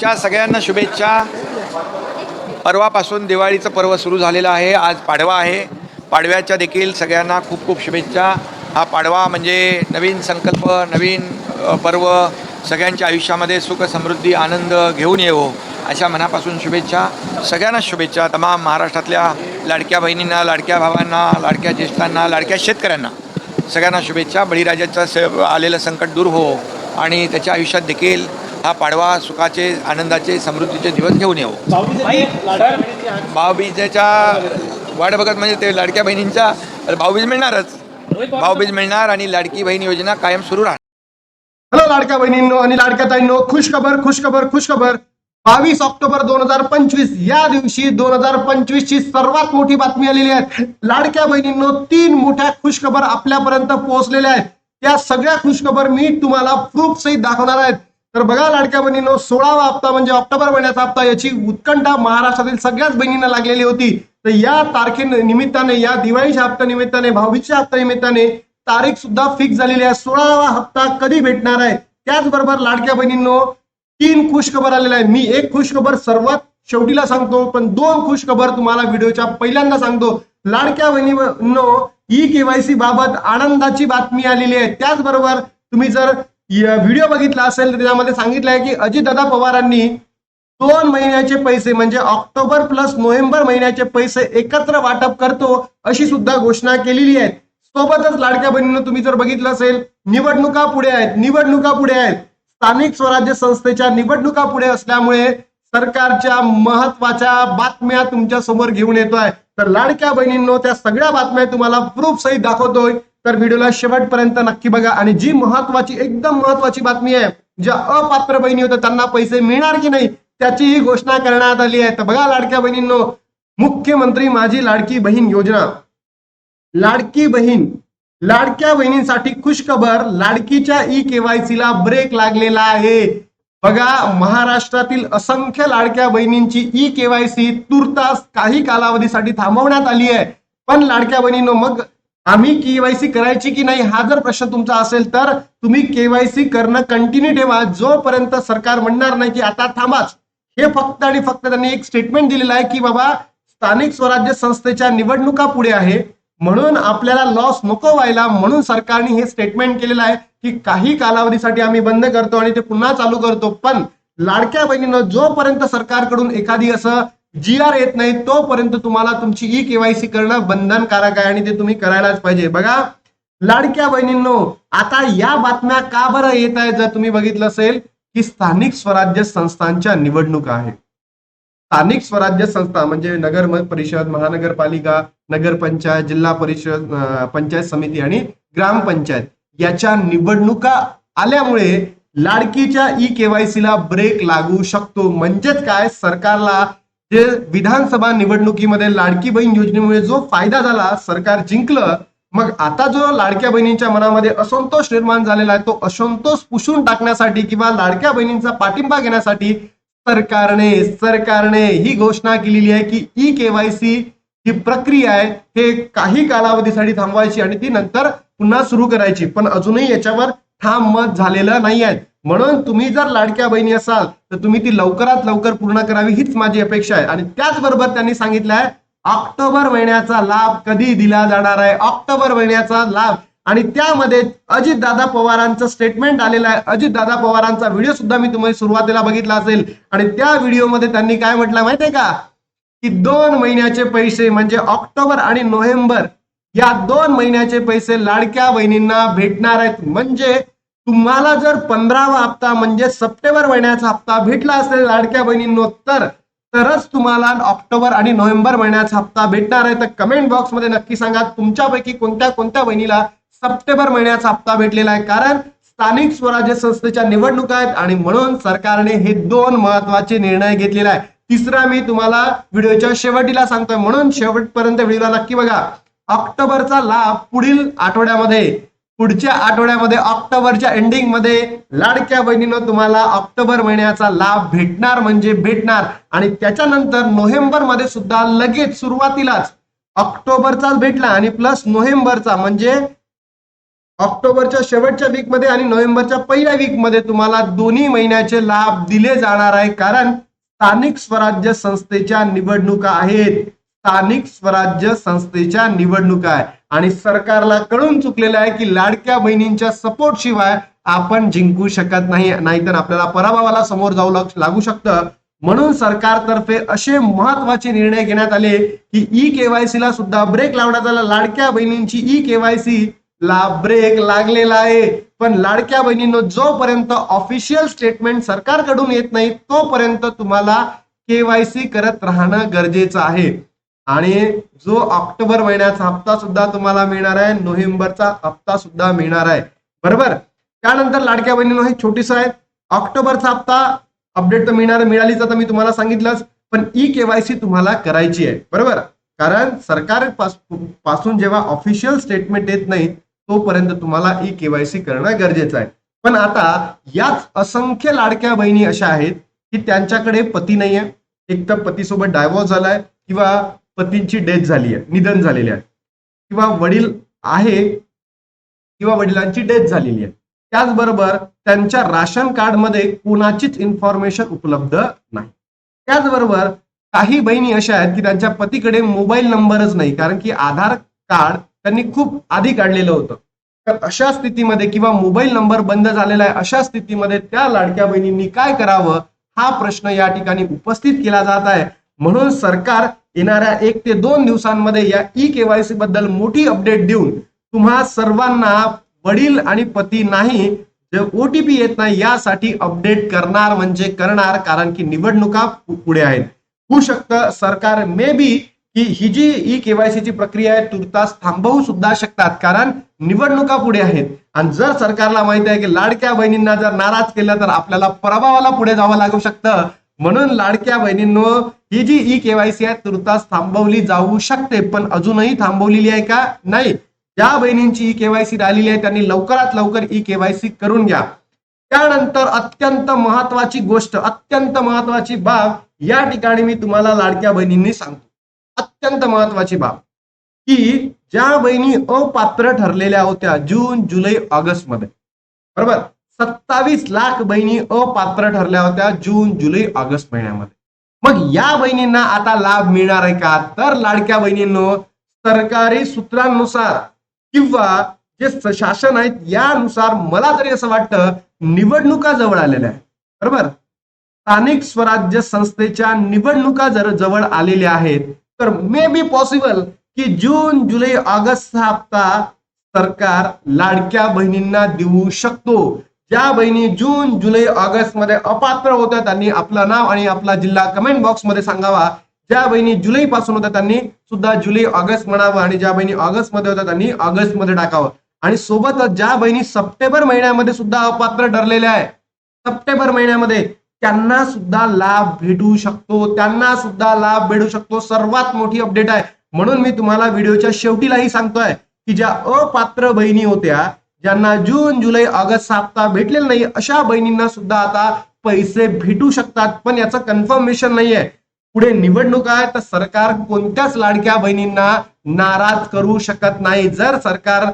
च्या सगळ्यांना शुभेच्छा. परवापासून दिवाळीचं पर्व सुरू झालेलं आहे. आज पाडवा आहे. पाडव्याच्या देखील सगळ्यांना खूप खूप शुभेच्छा. हा पाडवा म्हणजे नवीन संकल्प नवीन पर्व सगळ्यांच्या आयुष्यामध्ये सुख समृद्धी आनंद घेऊन येवो अशा मनापासून शुभेच्छा. सगळ्यांना शुभेच्छा. तमाम महाराष्ट्रातल्या लाडक्या बहिणींना लाडक्या भावांना लाडक्या ज्येष्ठांना लाडक्या शेतकऱ्यांना सगळ्यांना शुभेच्छा. बळीराजाचं स आलेलं संकट दूर हो आणि त्याच्या आयुष्यात देखील हा पाडवा सुखाचे आनंदाचे समृद्धीचे दिवस घेऊन येऊ. भाऊबीजेच्या वाट बघत म्हणजे ते लाडक्या बहिणींच्या भाऊबीज मिळणारच. भाऊबीज मिळणार आणि लाडकी बहीण योजना कायम सुरू राहणार. हॅलो लाडक्या बहिणींनो आणि लाडक्या ताईंनो खुश खबर खुश खबर खुश खबर बावीस ऑक्टोबर दोन हजार पंचवीस या दिवशी दोन हजार पंचवीस ची सर्वात मोठी बातमी आलेली आहे. लाडक्या बहिणींनो तीन मोठ्या खुशखबर आपल्यापर्यंत पोहोचलेल्या आहेत. त्या सगळ्या खुशखबर मी तुम्हाला प्रूफ सहित दाखवणार आहेत. तर बघा लाडक्या बहिणींनो सोळावा हप्ता म्हणजे ऑक्टोबर महिन्याचा हप्ता याची उत्कंठा महाराष्ट्रातील सगळ्याच बहिणींना लागलेली होती. तर या तारखे निमित्ताने या दिवाळीच्या हप्ता निमित्ताने भाऊबीजच्या हप्ता निमित्ताने तारीख सुद्धा फिक्स झालेली आहे. सोळावा हप्ता कधी भेटणार आहे? त्याचबरोबर लाडक्या बहिणींनो तीन खुश खबर आलेल्या आहे मी एक खुश खबर सर्वात शेवटीला सांगतो पण दोन खुश खबर तुम्हाला व्हिडिओच्या पहिल्यांदा सांगतो. लाडक्या बहिणींनो ई केवायसी बाबत आनंदाची बातमी आलेली आहे. त्याचबरोबर तुम्ही जर व्हिडिओ बघितला असेल तर त्यामध्ये सांगितलं आहे की अजितदादा पवारांनी दोन महिन्याचे पैसे म्हणजे ऑक्टोबर प्लस नोव्हेंबर महिन्याचे पैसे एकत्र वाटप करतो अशी सुद्धा घोषणा केलेली आहे. सोबतच लाडक्या बहिणीनं तुम्ही जर बघितलं असेल निवडणुका पुढे आहेत निवडणुका पुढे आहेत. स्थानिक स्वराज्य संस्थेच्या निवडणुका पुढे असल्यामुळे सरकारच्या महत्त्वाच्या बातम्या तुमच्यासमोर घेऊन येतोय. तर लाडक्या बहिणींनो त्या सगळ्या बातम्या तुम्हाला प्रूफ सहित दाखवतोय. तर व्हिडिओला शेवटपर्यंत नक्की बघा. आणि जी महत्वाची एकदम महत्वाची बातमी आहे ज्या अपात्र बहिणी होत्या त्यांना पैसे मिळणार की नाही त्याची ही घोषणा करण्यात आली आहे. तर बघा लाडक्या बहिणींनो मुख्यमंत्री माझी लाडकी बहीण योजना. लाडकी बहीण लाडक्या बहिणींसाठी खुशखबर लाडकीच्या ई केवायसी ला ब्रेक लागलेला आहे. बघा महाराष्ट्रातील असंख्य लाडक्या बहिणींची ई केवायसी तुर्तास काही कालावधीसाठी थांबवण्यात आली आहे. पण लाडक्या बहिणींनो मग आम्ही केवायसी करायची की नाही हा जर प्रश्न तुमचा असेल तर तुम्ही केवायसी करणं कंटिन्यू ठेवा. जोपर्यंत सरकार म्हणणार नाही की आता थांबाच. हे फक्त आणि फक्त त्यांनी एक स्टेटमेंट दिलेलं आहे की बाबा स्थानिक स्वराज्य संस्थेच्या निवडणुका पुढे आहे. म्हणून आपल्याला लॉस नको व्हायला म्हणून सरकारने हे स्टेटमेंट केलेलं आहे की काही कालावधीसाठी आम्ही बंद करतो आणि ते पुन्हा चालू करतो. पण लाडक्या बहिणीनं जोपर्यंत सरकारकडून एखादी असं जी आर येत नाही तोपर्यंत तुम्हाला तुमची ई केवायसी करणं बंधनकारक आहे आणि ते तुम्ही करायलाच पाहिजे. बघा लाडक्या बहिणींनो आता या बातम्या का बरं येत आहेत जर तुम्ही बघितलं असेल की स्थानिक स्वराज्य संस्थांच्या निवडणुका आहेत. स्थानिक स्वराज्य संस्था म्हणजे नगर परिषद महानगरपालिका नगरपंचायत जिल्हा परिषद पंचायत समिती आणि ग्रामपंचायत याच्या निवडणुका आल्यामुळे लाडकीच्या ई केवायसीला ब्रेक लागू शकतो. म्हणजेच काय? सरकारला जे विधानसभा निवडणुकीमध्ये लाडकी बहीण योजनेमुळे जो फायदा झाला सरकार जिंकलं मग आता जो लाडक्या बहिणींच्या मनामध्ये असंतोष निर्माण झालेला आहे तो असंतोष पुसून टाकण्यासाठी किंवा लाडक्या बहिणींचा पाठिंबा घेण्यासाठी सरकारने सरकारने ही घोषणा केलेली आहे की ई केवायसी ही प्रक्रिया आहे हे काही कालावधीसाठी थांबवायची आणि ती नंतर पुन्हा सुरू करायची. पण अजूनही याच्यावर ठाम मत झालेलं नाही आहे. म्हणून तुम्ही जर लाडक्या बहिणी असाल तर तुम्ही ती लवकरात लवकर पूर्ण करावी हीच माझी अपेक्षा आहे. आणि त्याचबरोबर त्यांनी सांगितलं आहे ऑक्टोबर महिन्याचा लाभ कधी दिला जाणार आहे? ऑक्टोबर महिन्याचा लाभ. आणि त्यामध्ये अजितदादा पवारांचं स्टेटमेंट आलेलं आहे. अजितदादा पवारांचा व्हिडिओ सुद्धा मी तुम्हाला सुरुवातीला बघितला असेल. आणि त्या व्हिडिओमध्ये त्यांनी काय म्हटलं माहितीये का? की दोन महिन्याचे पैसे म्हणजे ऑक्टोबर आणि नोव्हेंबर या दोन महिन्याचे पैसे लाडक्या बहिणींना भेटणार आहेत. म्हणजे तुम्हाला जर पंधरावा हप्ता म्हणजे सप्टेंबर महिन्याचा हप्ता भेटला असेल लाडक्या बहिणींनो तर तरच तुम्हाला ऑक्टोबर आणि नोव्हेंबर महिन्याचा हप्ता भेटणार आहे. तर कमेंट बॉक्समध्ये नक्की सांगा तुमच्यापैकी कोणत्या कोणत्या बहिणीला सप्टेंबर महिन्याचा हप्ता भेटलेला आहे. कारण स्थानिक स्वराज्य संस्थेच्या निवडणुका आहेत आणि म्हणून सरकारने हे दोन महत्त्वाचे निर्णय घेतलेले आहे. तिसरा मी तुम्हाला व्हिडिओच्या शेवटीला सांगतोय. म्हणून शेवटपर्यंत व्हिडिओला नक्की बघा. ऑक्टोबरचा लाभ पुढील आठवड्यामध्ये पुढच्या आठवड्यामध्ये ऑक्टोबरच्या एंडिंगमध्ये लाडक्या बहिणीनं तुम्हाला ऑक्टोबर महिन्याचा लाभ भेटणार म्हणजे भेटणार. आणि त्याच्यानंतर नोव्हेंबरमध्ये सुद्धा लगेच सुरुवातीलाच ऑक्टोबरचाच भेटला आणि प्लस नोव्हेंबरचा म्हणजे ऑक्टोबरच्या शेवटच्या वीकमध्ये आणि नोव्हेंबरच्या पहिल्या वीकमध्ये तुम्हाला दोन्ही महिन्याचे लाभ दिले जाणार आहे. कारण स्थानिक स्वराज्य संस्थेच्या निवडणुका आहेत. स्थानिक स्वराज्य संस्थेच्या निवडणुका आहे. आणि सरकारला कळून चुकलेलं आहे की लाडक्या बहिणींच्या सपोर्ट शिवाय आपण जिंकू शकत नाही नाहीतर आपल्याला पराभवाला समोर जाऊ लागू शकतं. म्हणून सरकारतर्फे असे महत्त्वाचे निर्णय घेण्यात आले की ई केवायसी ला सुद्धा ब्रेक लावण्यात आला. लाडक्या बहिणींची ई केवायसी ला ब्रेक लागलेला आहे. पण लाडक्या बहिणींनो जोपर्यंत ऑफिशियल स्टेटमेंट सरकारकडून येत नाही तोपर्यंत तुम्हाला केवायसी करत राहणं गरजेचं आहे. आणि जो ऑक्टोबर महिन्याचा हप्ता सुद्धा तुम्हाला मिळणार आहे नोव्हेंबरचा हप्ता सुद्धा मिळणार आहे. बरोबर? त्यानंतर लाडक्या बहिणींनो हे छोटीस आहे ऑक्टोबरचा हप्ता अपडेट तर मिळणार मिळालीच आता मी तुम्हाला सांगितलंच पण ई केवायसी तुम्हाला करायची आहे. बरोबर? कारण सरकार पास- पासून जेव्हा ऑफिशियल स्टेटमेंट येत नाही तोपर्यंत तुम्हाला ई केवायसी करणं गरजेचं आहे. पण आता याच असंख्य लाडक्या बहिणी अशा आहेत की त्यांच्याकडे पती नाहीये. एक तर पतीसोबत डायव्होर्स झालाय किंवा पतींची डेथ झाली आहे निधन झालेली आहे. किंवा वडील आहे किंवा वडिलांची डेथ झालेली आहे. त्याचबरोबर त्यांच्या राशन कार्डमध्ये कोणाचीच इन्फॉर्मेशन उपलब्ध नाही. त्याचबरोबर काही बहिणी अशा आहेत की त्यांच्या पतीकडे मोबाईल नंबरच नाही कारण की आधार कार्ड त्यांनी खूप आधी काढलेलं होतं. तर अशा स्थितीमध्ये किंवा मोबाईल नंबर बंद झालेला आहे अशा स्थितीमध्ये त्या लाडक्या बहिणींनी काय करावं? हा प्रश्न या ठिकाणी उपस्थित केला जात आहे. म्हणून सरकार येणाऱ्या एक ते दोन दिवसांमध्ये या ई केवायसी बद्दल मोठी अपडेट देऊन तुम्हा सर्वांना वडील आणि पती नाही जे ओटीपी येत नाही यासाठी अपडेट करणार म्हणजे करणार कारण की निवडणुका पुढे आहेत. होऊ शकतं सरकार मे बी की ही जी ई केवायसीची प्रक्रिया आहे तुर्तास थांबवू सुद्धा शकतात कारण निवडणुका पुढे आहेत. आणि जर सरकारला माहिती आहे की लाडक्या बहिणींना जर नाराज केलं तर आपल्याला प्रभावाला पुढे जावं लागू शकतं. म्हणून लाडक्या बहिणींनो ही जी ई केवायसी आहे तुर्तास थांबवली जाऊ शकते पण अजूनही थांबवलेली आहे का? नाही. ज्या बहिणींची ई केवायसी राहिलेली आहे त्यांनी लवकरात लवकर ई केवायसी करून घ्या. त्यानंतर अत्यंत महत्वाची गोष्ट अत्यंत महत्वाची बाब या ठिकाणी मी तुम्हाला लाडक्या बहिणींनी सांगतो. अत्यंत महत्वाची बाब की ज्या बहिणी अपात्र ठरलेल्या होत्या जून जुलै ऑगस्टमध्ये बरोबर? सत्तावीस लाख बहिणी अपात्र ठरल्या होत्या जून जुलै ऑगस्ट महिन्यामध्ये. मग या बहिणींना आता लाभ मिळणार आहे का? तर लाडक्या बहिणींनो सरकारी सूत्रांनुसार किंवा जे शासन आहेत यानुसार मला तरी असं वाटतं निवडणुका जवळ आलेल्या आहेत. बरोबर? स्थानिक स्वराज्य संस्थेच्या निवडणुका जर जवळ आलेल्या आहेत तर मे बी पॉसिबल की जून जुलै ऑगस्ट हा हप्ता सरकार लाडक्या बहिणींना देऊ शकतो. ज्या बहिणी जून जुलै ऑगस्टमध्ये अपात्र होत्या त्यांनी आपलं नाव आणि आपला जिल्हा कमेंट बॉक्समध्ये सांगावा. ज्या बहिणी जुलै पासून होत्या त्यांनी सुद्धा जुलै ऑगस्ट म्हणावं आणि ज्या बहिणी ऑगस्टमध्ये होत्या त्यांनी ऑगस्टमध्ये टाकावं. आणि सोबतच ज्या बहिणी सप्टेंबर महिन्यामध्ये सुद्धा अपात्र ठरलेल्या आहे सप्टेंबर महिन्यामध्ये त्यांना सुद्धा लाभ भेटू शकतो त्यांना सुद्धा लाभ भेटू शकतो. सर्वात मोठी अपडेट आहे. म्हणून मी तुम्हाला व्हिडिओच्या शेवटीलाही सांगतोय की ज्या अपात्र बहिणी होत्या ज्यांना जून जुलै ऑगस्ट हप्ता भेटलेला नाही अशा बहिणींना सुद्धा आता पैसे भेटू शकतात पण याचं कन्फर्मेशन नाहीये. पुढे निवडणूक आहे तर सरकार कोणत्याच लाडक्या बहिणींना नाराज करू शकत नाही. जर सरकार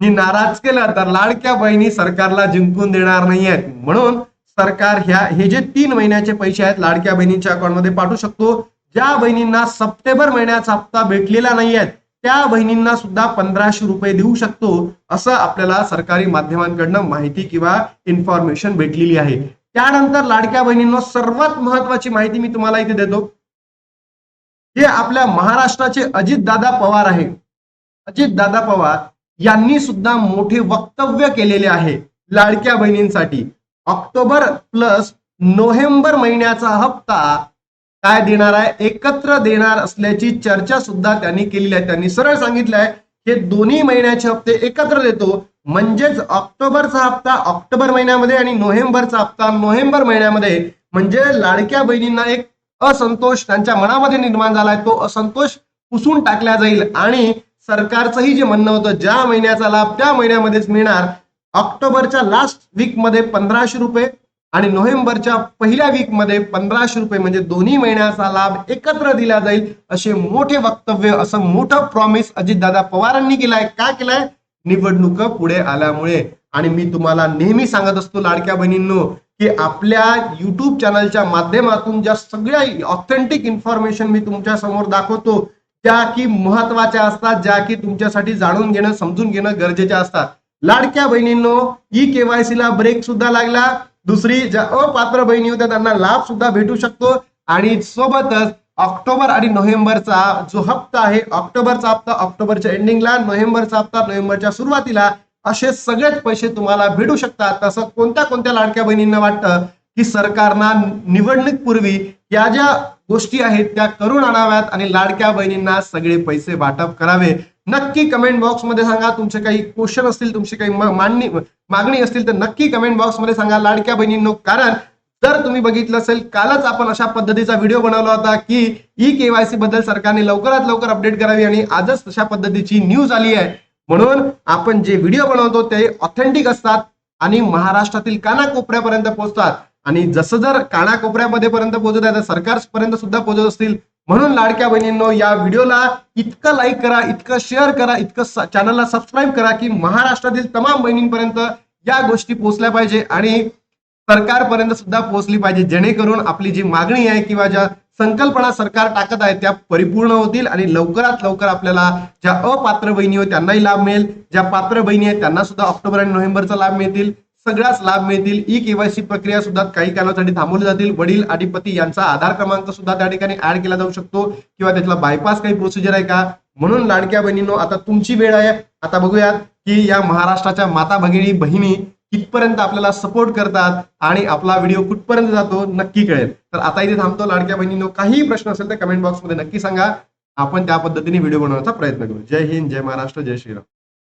नाराज केलं तर लाडक्या बहिणी सरकारला जिंकून देणार नाही आहेत म्हणून सरकार ह्या हे जे तीन महिन्याचे पैसे आहेत लाडक्या बहिणींच्या अकाउंटमध्ये पाठवू शकतो. ज्या बहिणींना सप्टेंबर महिन्याचा हप्ता भेटलेला नाही आहेत त्या बहिणींना सुद्धा पंधराशे रुपये देऊ शकतो असं आपल्याला सरकारी माध्यमांकडनं माहिती किंवा इन्फॉर्मेशन भेटलेली आहे. त्यानंतर लाडक्या बहिणींना सर्वात महत्वाची माहिती मी तुम्हाला इथे देतो. हे आपल्या महाराष्ट्राचे अजित दादा पवार आहे. अजित दादा पवार यांनी सुद्धा मोठे वक्तव्य केलेले आहे लाडक्या बहिणींसाठी. ऑक्टोबर प्लस नोव्हेंबर महिन्याचा हप्ता काय देणार आहे? एकत्र देणार असल्याची चर्चा सुद्धा त्यांनी केलेली आहे. त्यांनी सरळ सांगितलं आहे हे दोन्ही महिन्याचे हप्ते एकत्र देतो. म्हणजेच ऑक्टोबरचा हप्ता ऑक्टोबर महिन्यामध्ये आणि नोव्हेंबरचा हप्ता नोव्हेंबर महिन्यामध्ये. म्हणजे लाडक्या बहिणींना एक असंतोष त्यांच्या मनामध्ये निर्माण झालाय. तो असंतोष पुसून टाकला जाईल. आणि सरकारचंही जे म्हणणं होतं ज्या महिन्याचा लाभ त्या महिन्यामध्येच मिळणार ऑक्टोबरच्या लास्ट वीकमध्ये पंधराशे रुपये आणि नोव्हेंबरच्या पहिल्या वीकमध्ये पंधराशे रुपये म्हणजे दोन्ही महिन्याचा लाभ एकत्र दिला जाईल असे मोठे वक्तव्य असं मोठं प्रॉमिस अजितदादा पवारांनी केलाय. का केलाय? निवडणूक पुढे आल्यामुळे. आणि मी तुम्हाला नेहमी सांगत असतो लाडक्या बहिणींनो की आपल्या युट्यूब चॅनलच्या माध्यमातून ज्या सगळ्या ऑथेंटिक इन्फॉर्मेशन मी तुमच्यासमोर दाखवतो त्या की महत्त्वाच्या असतात ज्या की तुमच्यासाठी जाणून घेणं समजून घेणं गरजेच्या असतात. लाडक्या बहिणींनो ई केवायसी ला ब्रेक सुद्धा लागला. दुसरी ज्या अपात्र बहिणी होत्या त्यांना लाभ सुद्धा भेटू शकतो. आणि सोबतच ऑक्टोबर आणि नोव्हेंबरचा जो हप्ता आहे ऑक्टोबरचा हप्ता ऑक्टोबरच्या एंडिंगला नोव्हेंबरचा हप्ता नोव्हेंबरच्या सुरुवातीला असे सगळेच पैसे तुम्हाला भेटू शकतात. तसं कोणत्या कोणत्या लाडक्या बहिणींना वाटतं की सरकारनं निवडणूकपूर्वी या ज्या गोष्टी आहेत त्या करून आणाव्यात आणि लाडक्या बहिणींना सगळे पैसे वाटप करावे. नक्की कमेंट बॉक्समध्ये सांगा. तुमचे काही क्वेश्चन असतील तुमची काही मांडणी मागणी असतील तर नक्की कमेंट बॉक्समध्ये सांगा लाडक्या बहिणींनो. कारण जर तुम्ही बघितलं असेल कालच आपण अशा पद्धतीचा व्हिडिओ बनवला होता की ई केवायसी बद्दल सरकारने लवकरात लवकर अपडेट करावी आणि आजच तशा पद्धतीची न्यूज आली आहे. म्हणून आपण जे व्हिडिओ बनवतो ते ऑथेंटिक असतात आणि महाराष्ट्रातील कानाकोपऱ्यापर्यंत पोहोचतात. आणि जसं जर कानाकोपऱ्यामध्ये पर्यंत पोहोचत आहे तर सरकारपर्यंत सुद्धा पोहोचत असतील. म्हणून लाडक्या बहिणींनो या व्हिडिओला इतकं लाईक करा इतकं शेअर करा इतकं चॅनलला सबस्क्राईब करा की महाराष्ट्रातील तमाम बहिणींपर्यंत या गोष्टी पोहोचल्या पाहिजे आणि सरकारपर्यंत सुद्धा पोहोचली पाहिजे. जेणेकरून आपली जी मागणी आहे किंवा ज्या संकल्पना सरकार टाकत आहे त्या परिपूर्ण होतील आणि लवकरात लवकर आपल्याला ज्या अपात्र बहिणी आहेत त्यांनाही लाभ मिळेल. ज्या पात्र बहिणी आहेत त्यांना सुद्धा ऑक्टोबर आणि नोव्हेंबरचा लाभ मिळतील. सगळ्याच लाभ मिळतील. ई केवायसी प्रक्रिया सुद्धा काही कालावधी थांबवली जातील. वडील आणि पती यांचा आधार क्रमांक सुद्धा त्या ठिकाणी ऍड केला जाऊ शकतो किंवा त्यातला बायपास काही प्रोसिजर आहे का? म्हणून लाडक्या बहिणीनो आता तुमची वेळ आहे. आता बघूयात की या महाराष्ट्राच्या माता भगिनी बहिणी कितपर्यंत आपल्याला सपोर्ट करतात आणि आपला व्हिडिओ कुठपर्यंत जातो नक्की कळेल. तर आता इथे थांबतो. लाडक्या बहिणीनो काही प्रश्न असेल तर कमेंट बॉक्समध्ये नक्की सांगा. आपण त्या पद्धतीने व्हिडिओ बनवण्याचा प्रयत्न करू. जय हिंद जय महाराष्ट्र जय श्रीराम.